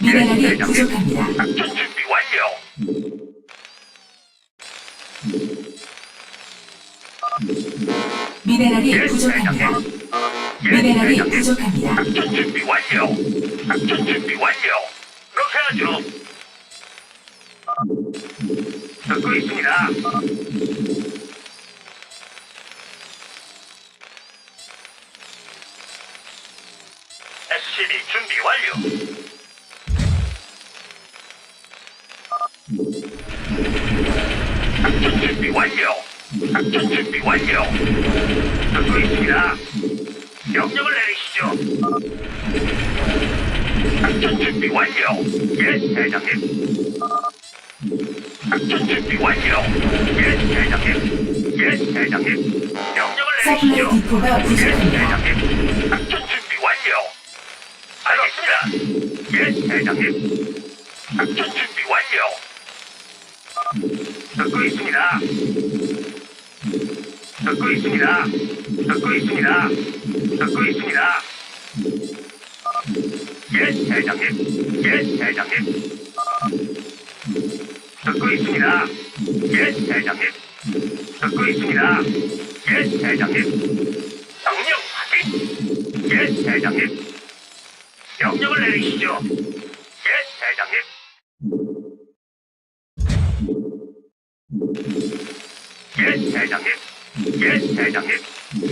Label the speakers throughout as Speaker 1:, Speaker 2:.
Speaker 1: 미네랄이 부족합니다.
Speaker 2: 작전 준비 완료.
Speaker 1: 미네랄이
Speaker 2: 예,
Speaker 1: 부족합니다.
Speaker 2: 대장님. 예,
Speaker 1: 미네랄이
Speaker 2: 대장님.
Speaker 1: 부족합니다.
Speaker 2: 작전 준비 완료. 작전 준비 완료. 그렇게 하죠. 듣고 있습니다. 준비 완료. 듣고 있습니다. 명령을 내리시죠. 작전 준비 완료. 예, 대장님. 작전 준비 완료. 예, 대장님. 예, 대장님. 명령을
Speaker 1: 서플라이
Speaker 2: 내리시죠.
Speaker 1: 디포가
Speaker 2: 예,
Speaker 1: 부족합니다.
Speaker 2: 대장님. 작전 준비 완료. 알겠습니다. 예, 대장님. 작전 준비 완료. 듣고 있습니다. 듣고 있습니다. 듣고 있습니다. 듣고 있습니다. 예, 대장님. 예, 대장님. 듣고 있습니다. 예, 대장님. 듣고 있습니다. 예, 대장님. 명령 확인. 예, 대장님. 명령을 내리시죠. 예, 대장님.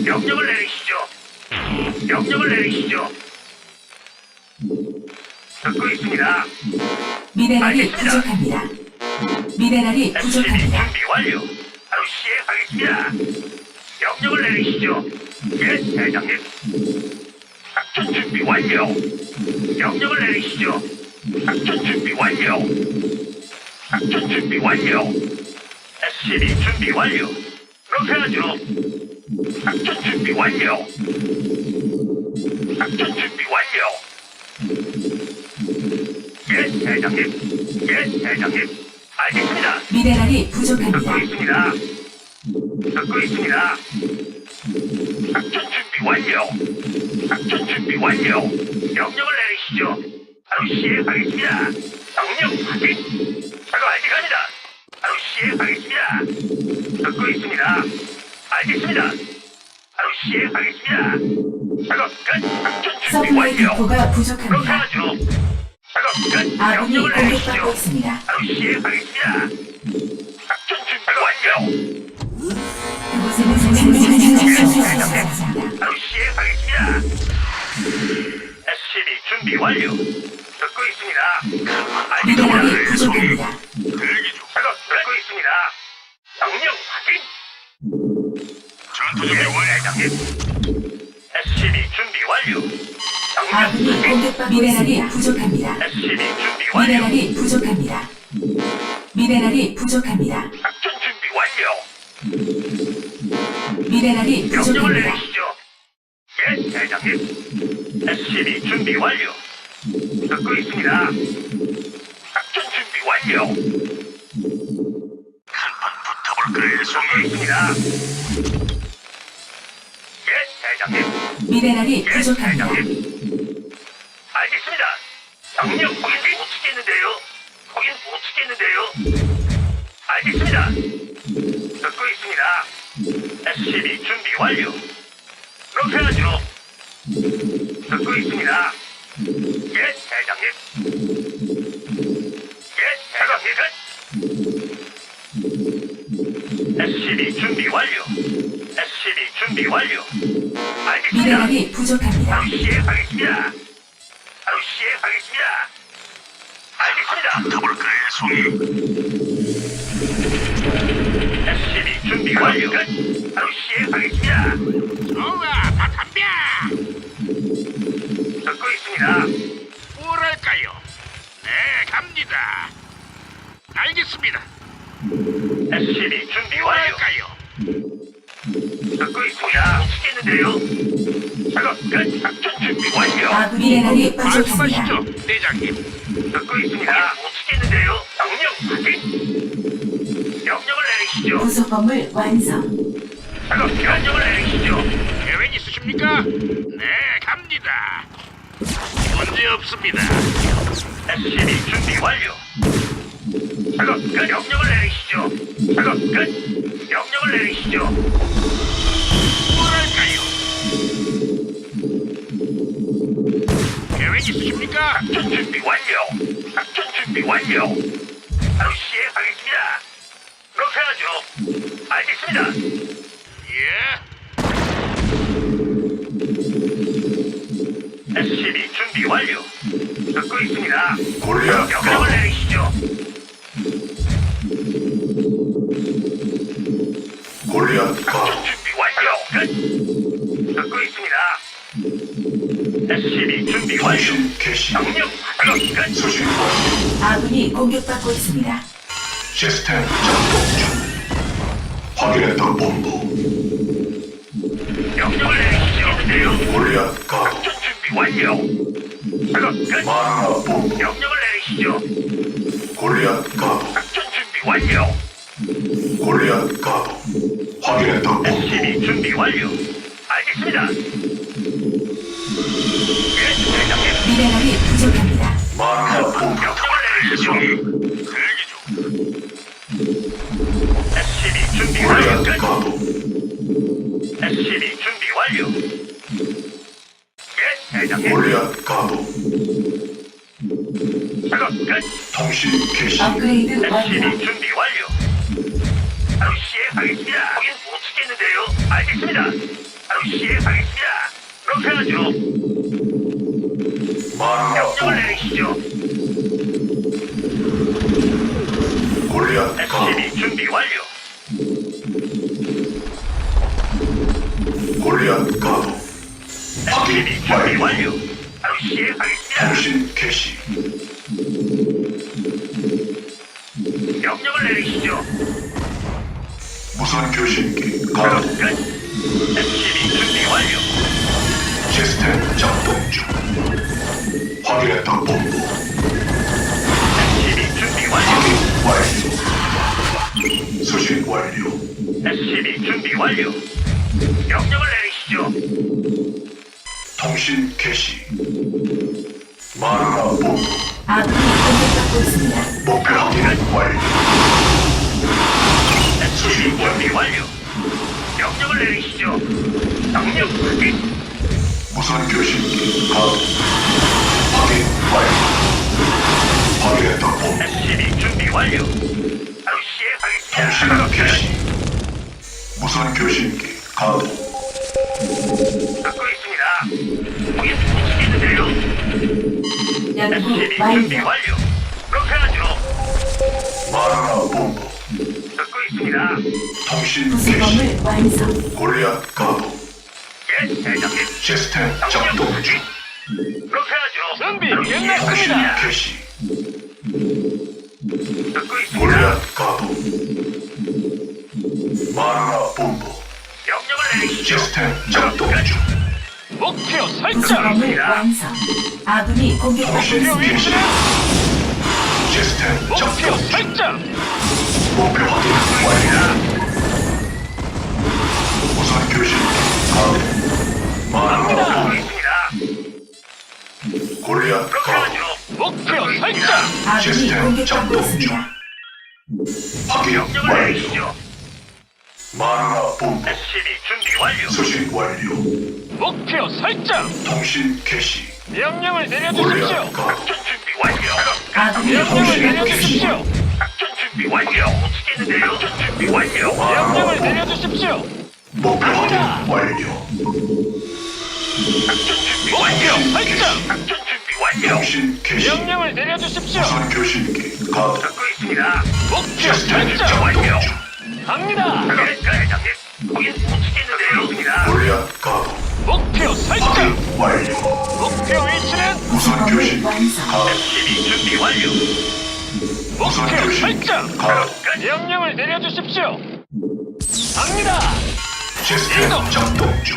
Speaker 2: 명령을 내리시죠. 명령을 내리시죠. 듣고 있습니다.
Speaker 1: 미네랄이
Speaker 2: 알겠습니다.
Speaker 1: 부족합니다. 미네랄이
Speaker 2: SCB
Speaker 1: 부족합니다.
Speaker 2: 준비 완료. 바로 시행하겠습니다. 명령을 내리시죠. 예, 대장님. 작전 준비 완료. 명령을 내리시죠. 작전 준비 완료. 작전 준비 완료. SCB 준비 완료. 하죠. 작전 준비 완료. 작전 준비 완료. 예, 대장님. 예, 대장님. 알겠습니다.
Speaker 1: 미네랄이
Speaker 2: 듣고
Speaker 1: 부족합니다.
Speaker 2: 있습니다. 듣고 있습니다. 작전 준비 완료. 작전 준비 완료. 명령을 내리시죠. 바로 시행하겠습니다. 명령 확인. 바로 알지 갑니다. 바로 시행하겠습니다. 듣고 있습니다. 알겠습니다. 바로 시행하겠습니다. 작업 끝. 작전 준비
Speaker 1: 서플라이
Speaker 2: 완료.
Speaker 1: 디포가 부족합니다.
Speaker 2: 하죠. 작업 끝.
Speaker 1: 아군이
Speaker 2: 명령을
Speaker 1: 공격받고
Speaker 2: 내리시죠.
Speaker 1: 있습니다.
Speaker 2: 바로 시행하겠습니다. 작전 준비 완료. 바로 시행하겠습니다. SCB 준비 완료. 듣고 있습니다.
Speaker 1: 미네랄이 부족합니다. 미네랄이 부족합니다.
Speaker 2: SCB 준비 완료.
Speaker 1: 미네랄이 부족합니다. 미네랄이 부족합니다.
Speaker 2: 작전 준비 완료.
Speaker 1: 미네랄이
Speaker 2: 명령을
Speaker 1: 부족합니다.
Speaker 2: 내리시죠. 예, 대장님. SCB 준비 완료. 듣고 있습니다. 작전 준비 완료. 한판 붙어볼 그의 송이 있습니다. 예, 대장님.
Speaker 1: 미네랄이
Speaker 2: 예,
Speaker 1: 부족합니다.
Speaker 2: 대장님. 알겠습니다. 명령 거긴 못 치겠는데요. 거긴 못 치겠는데요. 알겠습니다. 듣고 있습니다. SCB 준비 완료. 그렇게 하죠. 듣고 있습니다. 예, 대장님. 예, 대장님. SCB 준비 완료. SCB 준비 완료. 알겠습니다.
Speaker 1: 미네랄이 부족합니다.
Speaker 2: 바로 시행하겠습니다. 바로 시행하겠습니다. 그의 송이. SCB 준비 완료. 끝. 바로 시행하겠습니다.
Speaker 3: 다 담배!
Speaker 2: 듣고 있습니다.
Speaker 3: 뭐랄까요? 네, 갑니다. 알겠습니다.
Speaker 2: SCB 준비 완료.
Speaker 3: 뭐랄까요?
Speaker 2: 미치겠는데요. 작업 끝. 작전 준비 완료.
Speaker 1: 미네랄이 부족합니다.
Speaker 3: 말씀하시죠, 대장님.
Speaker 2: 듣고 있습니다. 미치겠는데요. 명령 확인. 명령을 내리시죠.
Speaker 1: 부속범을 완성.
Speaker 2: 작업 명령을 내리시죠.
Speaker 3: 계획 있으십니까? 네, 갑니다. 문제 없습니다.
Speaker 2: SCB 준비 완료. 작업 끝. 명령을 내리시죠. 작업 끝. 명령을 내리시죠.
Speaker 3: 있으십니까?
Speaker 2: 준비 완료. 작전 준비 완료. 바로 시행하겠습니다. 그렇게 하죠. 알겠습니다.
Speaker 3: 예.
Speaker 2: SCB 준비 완료. 듣고 있습니다.
Speaker 4: 골리앗
Speaker 2: 명령을 내리시죠.
Speaker 4: 골리앗 가도
Speaker 2: 작전 준비 SCB 준비 완료.
Speaker 4: 통신 개시
Speaker 2: 명령 작업 끝.
Speaker 4: 수신 완료
Speaker 1: 아군이 공격받고 있습니다.
Speaker 4: 시스템 작동 중 확인했다 본부
Speaker 2: 명령을 내리시죠.
Speaker 4: 골리앗 가도
Speaker 2: 작전 준비 완료. 작업 끝.
Speaker 4: 마누라 본부
Speaker 2: 명령을 내리시죠.
Speaker 4: 골리앗 가도
Speaker 2: 작전 준비 완료.
Speaker 4: 골리앗 가도 확인했다 본부
Speaker 2: SCB 준비 완료. 알겠습니다.
Speaker 3: 대기 중.
Speaker 2: SCB 준비 완료. 끝. SCB 준비 완료. 예, 대장님.
Speaker 4: 골리앗 가도
Speaker 2: 작업 끝.
Speaker 4: 통신 개시
Speaker 1: 업그레이드
Speaker 2: 준비 완료. 바로 시행하겠습니다. 거긴 못 치겠는데요. 알겠습니다. 바로 시행하겠습니다. 그렇게 하죠.
Speaker 4: 마누라
Speaker 2: 명령을 내리시죠.
Speaker 4: 가도
Speaker 2: SCB 준비 완료.
Speaker 4: 골리앗 가도
Speaker 2: SCB 준비 완료. 바로 시행하겠습니다.
Speaker 4: 통신 개시
Speaker 2: 명령을 내리시죠.
Speaker 4: 무선 교신기
Speaker 2: 작업
Speaker 4: 가도
Speaker 2: 끝. SCB 준비 완료.
Speaker 4: 시스템 작동 중 확인했다 본부
Speaker 2: SCB 준비 완료. 명령을 내리시죠.
Speaker 4: 통신 개시 마누라 본부
Speaker 1: 아군이 공격받고 있습니다.
Speaker 4: 목표 확인 완료
Speaker 2: SCB 준비 완료. 명령을 내리시죠. 명령 확인.
Speaker 4: 무선 교신기 확인 완료 확인했다 본부
Speaker 2: SCB 준비 완료. 바로
Speaker 4: 통신
Speaker 2: 시행하겠습니다.
Speaker 4: 개시 무선 교신기 가도
Speaker 2: 듣고 있습니다. 거긴 미치겠는데요.
Speaker 1: 연구
Speaker 2: SCB 준비
Speaker 1: 완료.
Speaker 2: 완료. 그렇게 하죠.
Speaker 4: 마누라 본부
Speaker 2: 듣고 있습니다.
Speaker 4: 통신 개시
Speaker 1: 완성.
Speaker 4: 골리앗 가도
Speaker 2: 예, 대장님.
Speaker 4: 시스템 작동 중
Speaker 2: 그렇게 하죠.
Speaker 3: 준비
Speaker 4: 통신
Speaker 2: 시행하겠습니다.
Speaker 4: 개시
Speaker 2: 듣고 있습니다.
Speaker 4: 골리앗 가도 시스템 작동 중
Speaker 3: 목표 설정.
Speaker 1: 구성범을 완성. 아군이 공격받고 있습니다.
Speaker 4: 개시 시스템
Speaker 3: 목표
Speaker 4: 작동 중
Speaker 3: 설정.
Speaker 4: 목표 확인 완료 마누라
Speaker 2: 듣고
Speaker 4: 본부
Speaker 2: 있습니다.
Speaker 4: 골리앗
Speaker 2: 하죠.
Speaker 3: 목표 설정.
Speaker 2: 있습니다.
Speaker 1: 아군이
Speaker 4: 시스템
Speaker 1: 공격받고
Speaker 4: 작동
Speaker 1: 있습니다.
Speaker 4: 완료.
Speaker 3: 목표 설정.
Speaker 4: 통신 개시
Speaker 3: 명령을 내려주십시오.
Speaker 2: 작전 준비 완료.
Speaker 1: 아군이
Speaker 3: 명령을 내려주십시오.
Speaker 2: 작전 준비 완료. 작전 준비 완료.
Speaker 3: 명령을 내려주십시오.
Speaker 4: 목표 확인 완료
Speaker 2: 작전 준비
Speaker 3: 목표
Speaker 2: 완료.
Speaker 3: 설정.
Speaker 2: 작전 준비 완료.
Speaker 4: 통신 개시
Speaker 3: 명령을 내려주십시오.
Speaker 4: 무선 교신기 가도
Speaker 2: 듣고 있습니다.
Speaker 3: 목표 설정.
Speaker 4: 작동 중
Speaker 3: 갑니다.
Speaker 2: 예, 대장님.
Speaker 4: 골리앗 가도
Speaker 3: 목표 설정.
Speaker 4: 확인 완료
Speaker 3: 목표 위치는
Speaker 4: 교신기
Speaker 1: 완성.
Speaker 4: 가도
Speaker 2: SCB 준비 완료.
Speaker 3: 목표
Speaker 4: 교신기
Speaker 3: 설정.
Speaker 4: 가도
Speaker 3: 명령을 내려주십시오. 갑니다.
Speaker 4: 시스템 작동 중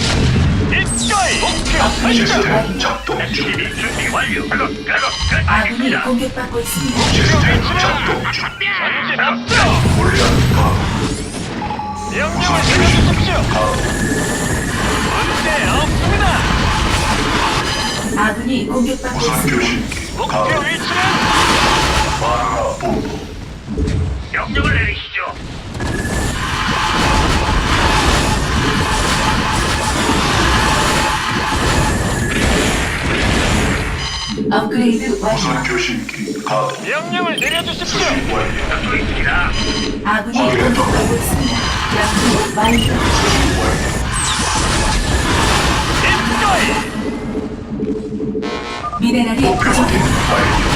Speaker 3: 입가이 목표 설정.
Speaker 4: 시스템 작동 중
Speaker 2: SCB 준비 완료. 작업, 작업, 끝.
Speaker 1: 아군이
Speaker 2: 알겠습니다.
Speaker 1: 공격받고 있습니다.
Speaker 4: 시스템 작동 중
Speaker 3: 전진 앞서.
Speaker 4: 골리앗 가도
Speaker 3: 명령을 내려주십시오. 문제 없습니다.
Speaker 1: 아군이 공격받고
Speaker 4: 무선
Speaker 1: 있습니다.
Speaker 4: 교신기
Speaker 3: 목표
Speaker 4: 가동
Speaker 3: 위치는
Speaker 4: 마누라 본부
Speaker 2: 명령을 내리시죠.
Speaker 1: 업그레이드 완료.
Speaker 4: 무선 교신기 가동
Speaker 3: 명령을 내려주십시오.
Speaker 4: 수신 완료
Speaker 2: 듣고 있습니다.
Speaker 1: 아군이 공격받고 있습니다. 양부 완료.
Speaker 4: 수신 완료
Speaker 3: 기꺼이
Speaker 1: 미네랄이 부족합니다.
Speaker 4: 완료